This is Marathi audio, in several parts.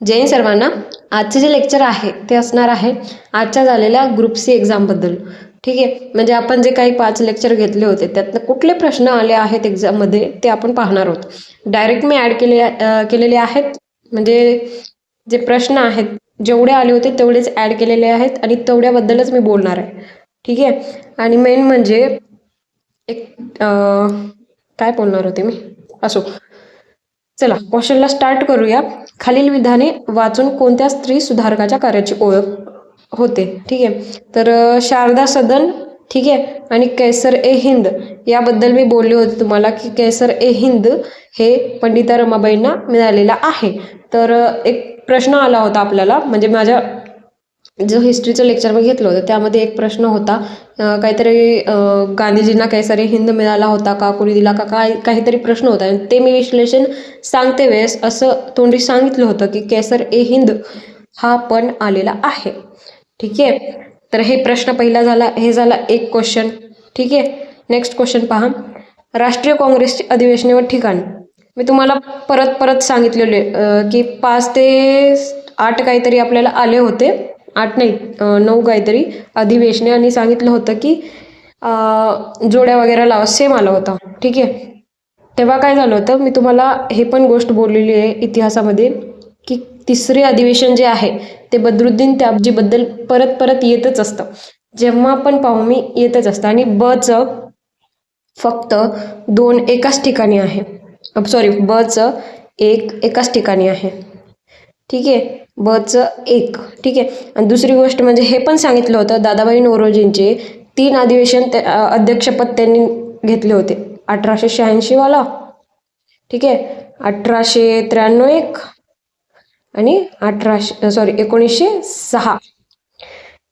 जैन सर्वांना आजचे जे लेक्चर आहे ते असणार आहे आजच्या झालेल्या ग्रुप सी एक्झामबद्दल ठीक आहे? म्हणजे आपण जे काही पाच लेक्चर घेतले होते त्यातनं कुठले प्रश्न आले आहेत एक्झाममध्ये ते आपण पाहणार आहोत. डायरेक्ट मी ॲड केले केलेले आहेत. म्हणजे जे प्रश्न आहेत जेवढे आले होते तेवढेच ॲड केलेले आहेत आणि तेवढ्याबद्दलच मी बोलणार आहे. ठीक आहे? आणि मेन म्हणजे एक काय बोलणार होते मी? असो. चला क्वेश्चनला स्टार्ट करूया. खालील विधाने वाचून कोणत्या स्त्री सुधारकाच्या कार्याची ओळख होते? ठीक आहे. तर शारदा सदन ठीक आहे आणि कैसर ए हिंद. याबद्दल मी बोलले होते तुम्हाला की कैसर ए हिंद हे पंडिता रमाबाईंना मिळालेला आहे. तर एक प्रश्न आला होता आपल्याला म्हणजे माझ्या जो हिस्ट्रीचं लेक्चर मी घेतलं होतं त्यामध्ये एक प्रश्न होता काहीतरी गांधीजींना कैसरी हिंद मिळाला होता का कोणी दिला का काय काहीतरी प्रश्न होता. आणि ते मी विश्लेषण सांगते वेळेस असं तोंडी सांगितलं होतं की केसर ए हिंद हा पण आलेला आहे. ठीक आहे? तर हे प्रश्न पहिला झाला हे झाला एक क्वेश्चन ठीक आहे? नेक्स्ट क्वेश्चन पहा. राष्ट्रीय काँग्रेसचे अधिवेशने व ठिकाण. मी तुम्हाला परत परत सांगितलेले की पाच ते आठ काहीतरी आपल्याला आले होते. आठ नाही नऊ काहीतरी अधिवेशने आणि सांगितलं होतं की जोड्या वगैरे लावा सेम आलं होतं. ठीक आहे? तेव्हा काय झालं होतं मी तुम्हाला हे पण गोष्ट बोललेली आहे इतिहासामध्ये की तिसरे अधिवेशन जे आहे ते बद्रुद्दीन त्याबजीबद्दल परत परत येतच असतं. जेव्हा पण पाहू मी येतच असतं. आणि बचं फक्त दोन एकाच ठिकाणी आहे. सॉरी बचं एक एकाच ठिकाणी आहे. ठीक आहे? बचं एक. ठीक आहे? आणि दुसरी गोष्ट म्हणजे हे पण सांगितलं होतं दादाबाई नोरोजींचे. तीन अधिवेशन ते- अध्यक्षपद त्यांनी घेतले होते. अठराशे शहाऐंशीवाला ठीक आहे? अठराशे त्र्याण्णव एक आणि अठराशे सॉरी एकोणीसशे सहा.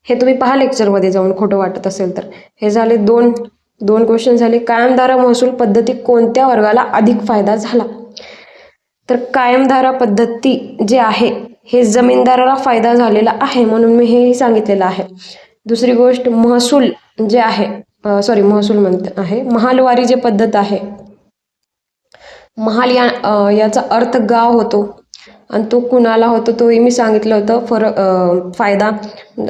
हे तुम्ही पहा लेक्चरमध्ये जाऊन खोटं वाटत असेल तर. हे झाले दोन दोन क्वेश्चन झाले. कायमधारा महसूल पद्धती कोणत्या वर्गाला अधिक फायदा झाला? तर कायमधारा पद्धती जे आहे हे जमीनदाराला फायदा झालेला आहे म्हणून मी हेही सांगितलेलं आहे. दुसरी गोष्ट महसूल जे आहे सॉरी महसूल म्हणत आहे महालवारी जे पद्धत आहे महाल या याचा अर्थ गाव होतो आणि तो कुणाला होतो तोही मी सांगितलं होतं. फरक फायदा.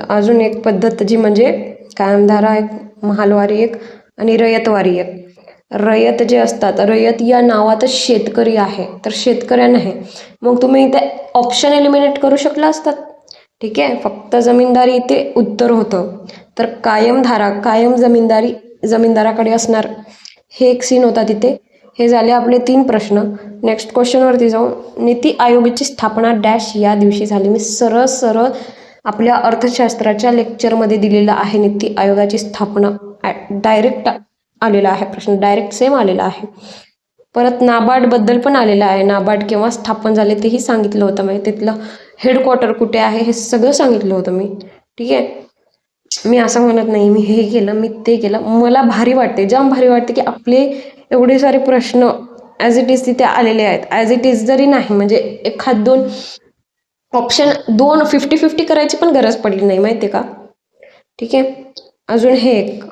अजून एक पद्धत जी म्हणजे कायमधारा एक महालवारी एक आणि रयतवारी एक. रयत जे असतात रयत या नावातच शेतकरी आहे. तर शेतकऱ्या नाही. मग तुम्ही इथे ऑप्शन एलिमिनेट करू शकला असतात ठीक आहे? फक्त जमीनदारी इथे उत्तर होतं. तर कायमधारा कायम जमीनदारी जमीनदाराकडे असणार. हे एक सीन होता तिथे. हे झाले आपले तीन प्रश्न. नेक्स्ट क्वेश्चनवरती जाऊ नीती आयोगाची स्थापना डॅश या दिवशी झाली. मी सरळ सरळ आपल्या अर्थशास्त्राच्या लेक्चरमध्ये दिलेलं आहे नीती आयोगाची स्थापना. डायरेक्ट आलेला आहे. प्रश्न डायरेक्ट सेम आलेला आहे. परत नाबार्डबद्दल पण आलेलं आहे. नाबार्ड केव्हा स्थापन झाले तेही सांगितलं होतं मी. तिथलं हेडक्वार्टर कुठे आहे हे सगळं सांगितलं होतं मी. ठीक आहे? मी असं म्हणत नाही. मी हे केलं मी ते केलं. मला भारी वाटते. जाम भारी वाटते की आपले एवढे सारे प्रश्न ॲज इट इज तिथे आलेले आहेत. ॲज इट इज जरी नाही म्हणजे एखाद दोन ऑप्शन दोन फिफ्टी फिफ्टी करायची पण गरज पडली नाही. माहिती आहे का? ठीक आहे? अजून हे एक.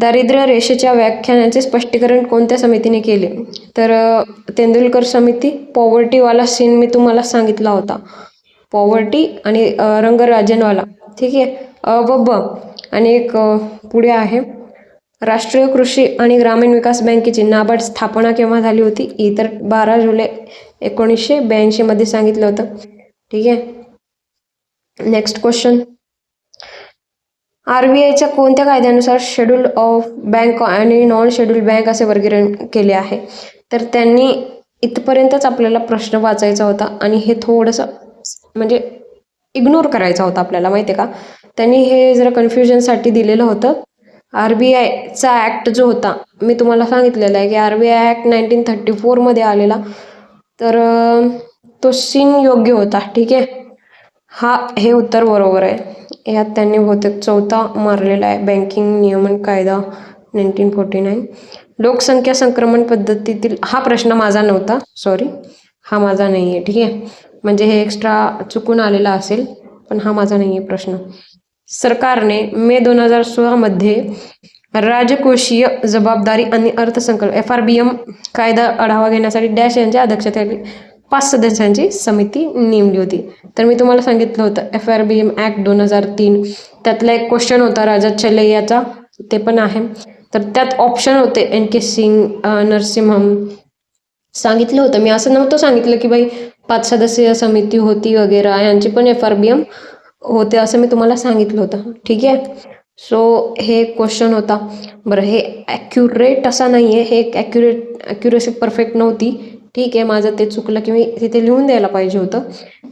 दारिद्र्य रेषेच्या व्याख्यानाचे स्पष्टीकरण कोणत्या समितीने केले? तर तेंडुलकर समिती पॉवर्टीवाला सीन मी तुम्हाला सांगितला होता. पॉवर्टी आणि रंगराजनवाला. ठीक आहे? अ व ब आणि एक पुढे आहे. राष्ट्रीय कृषी आणि ग्रामीण विकास बँकेची नाबार्ड स्थापना केव्हा झाली होती? इतर बारा जुलै एकोणीसशे ब्याऐंशीमध्ये सांगितलं होतं. ठीक आहे? नेक्स्ट क्वेश्चन आर बी आयच्या कोणत्या कायद्यानुसार शेड्यूल ऑफ बँक आणि नॉन शेड्यूल बँक असे वर्गीकरण केले आहे? तर त्यांनी इथपर्यंतच आपल्याला प्रश्न वाचायचा होता आणि हे थोडंसं म्हणजे इग्नोर करायचा होता आपल्याला माहिती आहे का? त्यांनी हे जरा कन्फ्युजनसाठी दिलेलं होतं. आर बी आयचा ॲक्ट जो होता मी तुम्हाला सांगितलेला आहे की R B I act nineteen thirty फोरमध्ये आलेला. तर तो सीन योग्य होता ठीक आहे? हा हे उत्तर बरोबर आहे. यात त्यांनी बहुतेक चौथा मारलेला आहे. बँकिंग नियमन कायदा नाईन्टीन फोर्टी नाईन लोकसंख्या संक्रमण पद्धतीतील हा प्रश्न माझा नव्हता. सॉरी हा माझा नाही आहे ठीक आहे? म्हणजे हे एक्स्ट्रा चुकून आलेला असेल पण हा माझा नाही आहे प्रश्न. सरकारने मे दोन हजार सोळामध्ये राजकोषीय जबाबदारी आणि अर्थसंकल्प एफ आर बी एम कायदा आढावा घेण्यासाठी डॅश यांच्या अध्यक्षतेखाली पाच सदस्यांची समिती नेमली होती. तर मी तुम्हाला सांगितलं होतं F R B M act दोन हजार तीन. त्यातला एक क्वेश्चन होता राजा चलैयाचा. ते पण आहे. तर त्यात ऑप्शन होते एन के सिंग नरसिंहम. सांगितलं होतं. मी असं नव्हतं सांगितलं की बाई पाच सदस्यीय समिती होती वगैरे यांची पण एफ आर बी एम होते असं मी तुम्हाला सांगितलं होतं. ठीक आहे? सो हे क्वेश्चन होता. बरं हे ॲक्युरेट असा नाही आहे हे एक ॲक्युरेट ॲक्युरेसी परफेक्ट नव्हती. ठीक आहे माझं ते चुकलं की मी तिथे लिहून द्यायला पाहिजे होतं.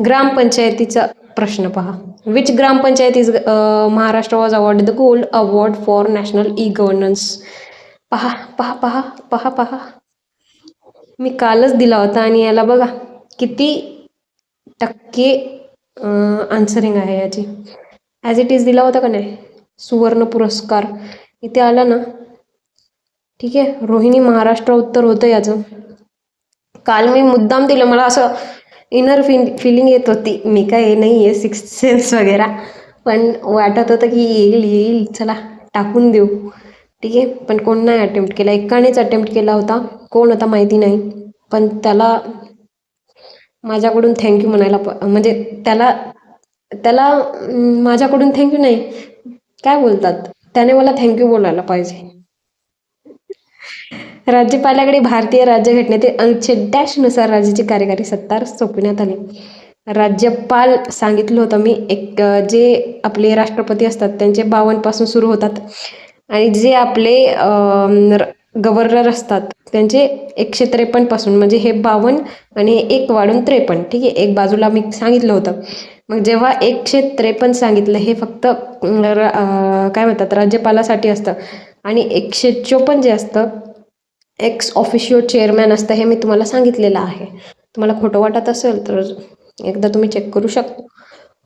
ग्रामपंचायतीचा प्रश्न पहा. Which gram panchayat is Maharashtra was award the gold award for national e governance पहा पहा पहा पहा पहा. मी कालच दिला होता आणि याला बघा किती टक्के आन्सरिंग आहे याची. ॲज इट इज दिला होता का नाही? सुवर्ण पुरस्कार. इथे आला ना. ठीक आहे रोहिणी महाराष्ट्र उत्तर होतं याचं. काल मी मुद्दाम दिलं मला असं इनर फि फिलिंग येत होती. मी काय हे नाही आहे सिक्स सेन्स वगैरे. पण वाटत होतं की येईल येईल. चला टाकून देऊ. ठीक आहे पण कोण नाही अटेम्प्ट केला. एकानेच अटेम्प्ट केला होता. कोण होता माहिती नाही. पण त्याला माझ्याकडून थँक्यू म्हणायला प म्हणजे त्याला त्याला माझ्याकडून थँक्यू नाही. काय बोलतात? त्याने मला थँक्यू बोलायला पाहिजे. राज्यपालाकडे भारतीय राज्यघटनेतील अनुच्छेद डॅशनुसार राज्याची कार्यकारी सत्ता सोपविण्यात आली. राज्यपाल सांगितलं होतं मी एक जे आपले राष्ट्रपती असतात त्यांचे बावनपासून सुरू होतात. आणि जे आपले गव्हर्नर असतात त्यांचे एकशे त्रेपन्नपासून म्हणजे हे बावन्न आणि एक वाढून त्रेपन्न. ठीक आहे एक बाजूला मी सांगितलं होतं. मग जेव्हा एकशे त्रेपन्न सांगितलं हे फक्त काय म्हणतात राज्यपालासाठी असतं. आणि एकशे चोपन्न जे असतं एक्स ऑफिशियो चेअरमॅन असतं हे मी तुम्हाला सांगितलेलं आहे. तुम्हाला खोटं वाटत असेल तर एकदा तुम्ही चेक करू शकता.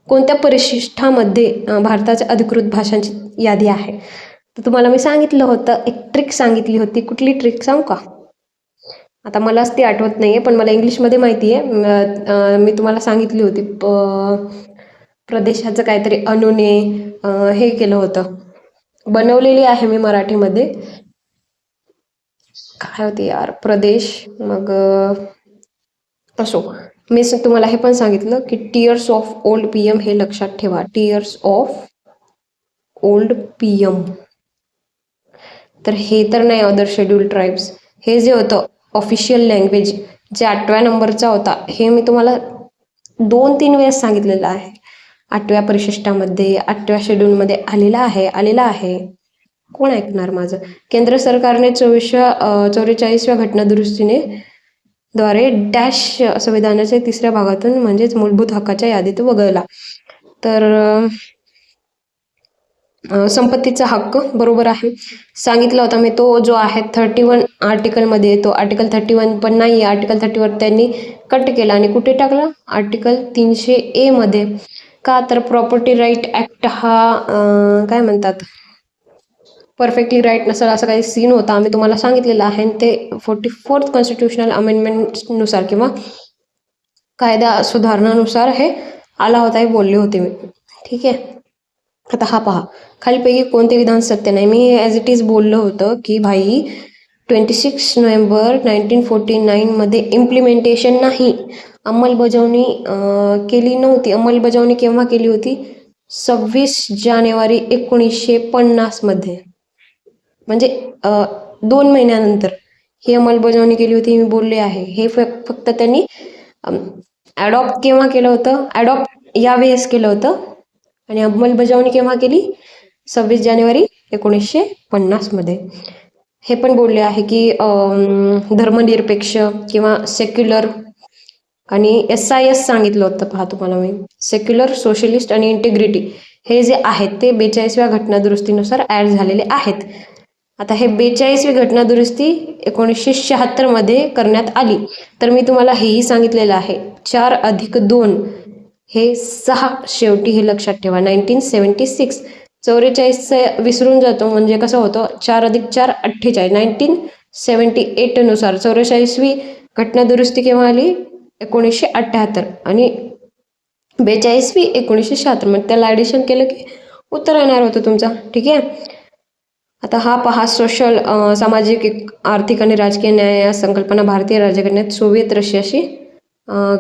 कोणत्या परिशिष्ठामध्ये भारताच्या अधिकृत भाषांची यादी आहे? तर तुम्हाला मी सांगितलं होतं एक ट्रिक सांगितली होती. कुठली ट्रिक सांगू का? आता मलाच ती आठवत नाही आहे पण मला इंग्लिशमध्ये माहिती आहे. मी तुम्हाला सांगितली होती प प्रदेशाचं काहीतरी अनुने हे केलं होतं. बनवलेली आहे मी मराठीमध्ये. काय होते यार? प्रदेश मग असो. मी तुम्हाला हे पण सांगितलं की tears of old P M हे लक्षात ठेवा. Tears of old P M तर हे तर नाही अदर शेड्यूल ट्राईब्स हे जे होतं ऑफिशियल लँग्वेज जे आठव्या नंबरचा होता हे मी तुम्हाला दोन तीन वेळेस सांगितलेलं आहे. आठव्या परिशिष्टामध्ये आठव्या शेड्यूलमध्ये आलेला आहे आलेला आहे. कोण ऐकणार माझं? केंद्र सरकारने चोवीसव्या अं, चौवेचाळीसव्या घटनादुरुस्तीने द्वारे डॅश संविधानाच्या तिसऱ्या भागातून म्हणजेच मूलभूत हक्काच्या यादीत वगळला. तर संपत्तीचा हक्क बरोबर आहे. सांगितला होता मी तो जो आहे थर्टी वन आर्टिकलमध्ये येतो आर्टिकल थर्टी वन पण नाही आर्टिकल थर्टी वन त्यांनी कट केला आणि कुठे टाकला? आर्टिकल तीनशे एमध्ये का? तर प्रॉपर्टी राईट ॲक्ट हा काय म्हणतात? परफेक्टली राईट नसेल असं काही सीन होता. आम्ही तुम्हाला सांगितलेलं आहे. आणि ते फोर्टी फोर्थ कॉन्स्टिट्युशनल अमेंडमेंटनुसार किंवा कायदा सुधारणानुसार हे आला होता हे बोलले होते. मी ठीक आहे? आता हा पहा. खालीपैकी कोणते विधान सत्य नाही? मी ॲज इट इज बोललं होतं की भाई twenty six November nineteen forty नाईनमध्ये implementation नाही. अंमलबजावणी केली नव्हती. अंमलबजावणी केव्हा केली होती? सव्वीस जानेवारी एकोणीसशे पन्नासमध्ये म्हणजे दोन महिन्यानंतर ही अंमलबजावणी केली होती मी बोलले आहे. हे फक्त त्यांनी ॲडॉप्ट केव्हा केलं होतं? ॲडॉप्ट यावेळेस केलं होतं. आणि अंमलबजावणी केव्हा केली? सव्वीस जानेवारी एकोणीसशे पन्नासमध्ये हे पण बोलले आहे की धर्मनिरपेक्ष किंवा सेक्युलर आणि एस आय एस सांगितलं होतं. पहा तुम्हाला मी. सेक्युलर सोशलिस्ट आणि इंटिग्रिटी हे जे आहेत ते बेचाळीसव्या घटना दुरुस्तीनुसार ॲड झालेले आहेत. आता हे बेचाळीसवी घटनादुरुस्ती एकोणीसशे शहात्तरमध्ये करण्यात आली. तर मी तुम्हाला हेही सांगितलेलं आहे. चार अधिक दोन हे सहा शेवटी हे लक्षात ठेवा. Nineteen seventy six. चौवेचाळीस विसरून जातो म्हणजे कसं होतं? चार अधिक चार अठ्ठेचाळीस. नाईन्टीन सेवन्टी एटनुसार चौवेचाळीसवी घटनादुरुस्ती केव्हा आली? एकोणीसशे अठ्ठ्याहत्तर. आणि बेचाळीसवी एकोणीसशे शहात्तर. मग त्याला ॲडिशन केलं की उत्तर येणार होतं तुमचं. ठीक आहे? आता हा पहा सोशल सामाजिक आर्थिक आणि राजकीय न्याय या संकल्पना भारतीय राज्यघटनेत सोव्हिएत रशियाशी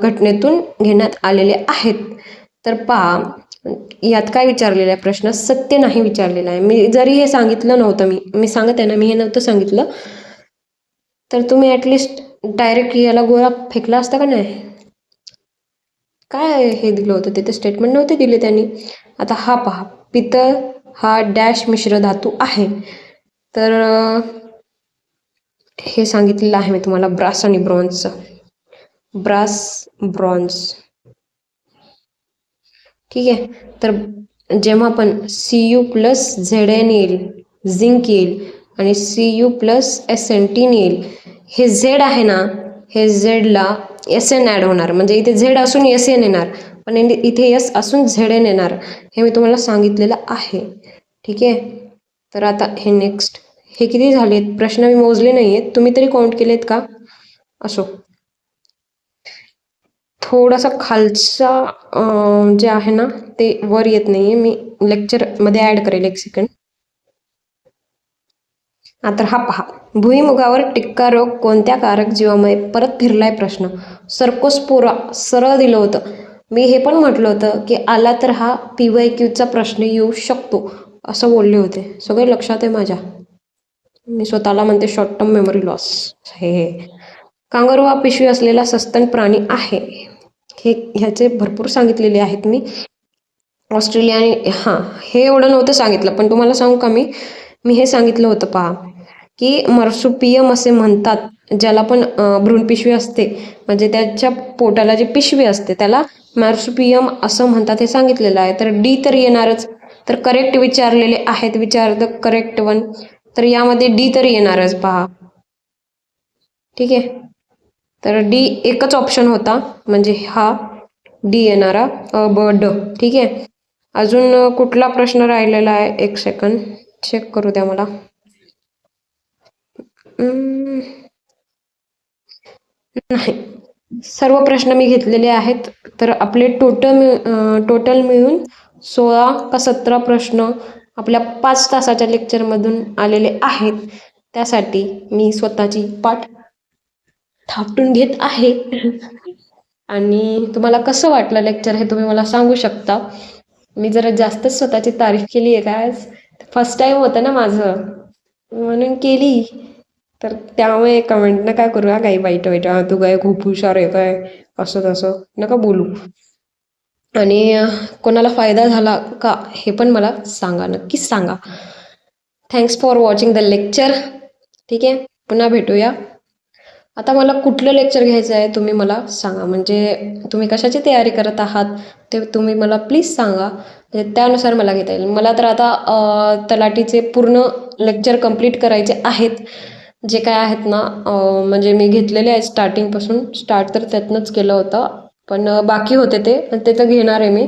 घटनेतून घेण्यात आलेले आहेत. तर पहा यात काय विचारलेला आहे? प्रश्न सत्य नाही विचारलेला आहे. मी जरी हे सांगितलं नव्हतं मी मी सांगत आहे ना मी हे नव्हतं सांगितलं. तर तुम्ही ॲटलिस्ट डायरेक्ट याला गोळा फेकला असता का नाही? काय हे दिलं होतं? तिथे स्टेटमेंट नव्हते दिले त्यांनी. आता हा पहा पितळ हा डॅश मिश्र धातू आहे. तर हे सांगितलेलं आहे मी तुम्हाला ब्रास आणि ब्रॉन्झचं ब्रास ब्रॉन्झ. ठीक आहे. तर जेव्हा आपण C U plus Z N येईल झिंक येईल आणि C U plus S N tin येईल हे झेड आहे ना हे झेडला एस एन ॲड होणार. म्हणजे इथे झेड असून एस एन येणार पण इथे- इथे एस असून झेड एन येणार हे मी तुम्हाला सांगितलेलं आहे. ठीक आहे? तर आता हे नेक्स्ट हे किती झालेत? प्रश्न मी मोजले नाही आहेत तुम्ही तरी काउंट केलेत का? असो. थोडासा खालचा जे आहे ना ते वर येत नाहीये. मी लेक्चरमध्ये ॲड करेल एक सेकंड आता हा पहा. भुईमुगावर टिक्का रोग कोणत्या कारक जीवामुळे परत फिरलाय प्रश्न. सर्कोस्पोरा सरळ दिलं होतं. मी हे पण म्हटलं होतं की आला तर हा पी वाय क्यूचा प्रश्न येऊ शकतो असं बोलले होते. सगळे लक्षात आहे माझ्या. मी स्वतःला म्हणते शॉर्ट टर्म मेमरी लॉस हे हे. कांगारू हा पिशवी असलेला सस्तन प्राणी आहे. हे ह्याचे भरपूर सांगितलेले आहेत मी. ऑस्ट्रेलिया आणि हां हे एवढं नव्हतं सांगितलं पण तुम्हाला सांगू का मी? मी हे सांगितलं होतं पहा. की मर्सुपियम असे म्हणतात ज्याला पण भ्रूण भ्रूणपिशवी असते. म्हणजे त्याच्या पोटाला जी पिशवी असते त्याला मॅर्सुपियम असं म्हणतात हे सांगितलेलं आहे. तर डी तर येणारच. तर करेक्ट विचारलेले आहेत विचार द करेक्ट वन तर यामध्ये डी तर येणारच पहा. ठीक आहे? तर डी एकच ऑप्शन होता. म्हणजे हा डी येणारा अ, ब ड. ठीक आहे? अजून कुठला प्रश्न राहिलेला आहे? एक सेकंड चेक करू द्या मला. नाही. सर्व प्रश्न मी घेतलेले आहेत तर आपले टोटल टोटल मिळून सोळा का सतरा प्रश्न आपल्या पाच तासाच्या लेक्चरमधून आलेले आहेत. त्यासाठी मी स्वतःची पाठ थापटून घेत आहे. आणि तुम्हाला कसं वाटलं लेक्चर हे तुम्ही मला सांगू शकता? मी जरा जास्तच स्वतःची तारीफ केली आहे काय फर्स्ट टाईम होतं ना माझं. म्हणून केली. तर त्यामुळे कमेंट काय करूया काही वाईट वाईट. तू काय खूप हुशार आहे काय? असं तसं. नका बोलू. आणि कोणाला फायदा झाला का हे पण मला सांगा. नक्कीच सांगा. Thanks for watching the lecture ठीक आहे? पुन्हा भेटूया. आता मला कुठलं लेक्चर घ्यायचं आहे तुम्ही मला सांगा. म्हणजे तुम्ही कशाची तयारी करत आहात ते तुम्ही मला प्लीज सांगा. म्हणजे त्यानुसार मला घेता येईल. मला तर आता तलाटीचे पूर्ण लेक्चर कंप्लीट करायचे आहेत. जे काय आहेत ना म्हणजे मी घेतलेले आहेत स्टार्टिंगपासून स्टार्ट तर त्यातनंच केलं होतं पण बाकी होते ते ते तर घेणार आहे मी.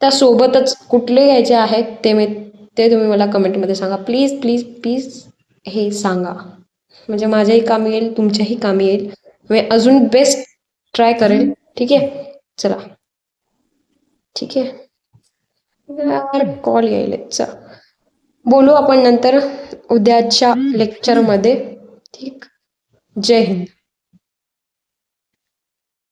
त्यासोबतच कुठले घ्यायचे आहेत ते मी ते तुम्ही मला कमेंटमध्ये सांगा. प्लीज प्लीज प्लीज हे सांगा. म्हणजे माझ्याही कामी येईल तुमच्याही कामी येईल. मी अजून बेस्ट ट्राय करेल. ठीक आहे? चला. ठीक आहे? यार कॉल येईल चला. बोलू आपण नंतर उद्याच्या लेक्चरमध्ये ठीक. जय हिंद.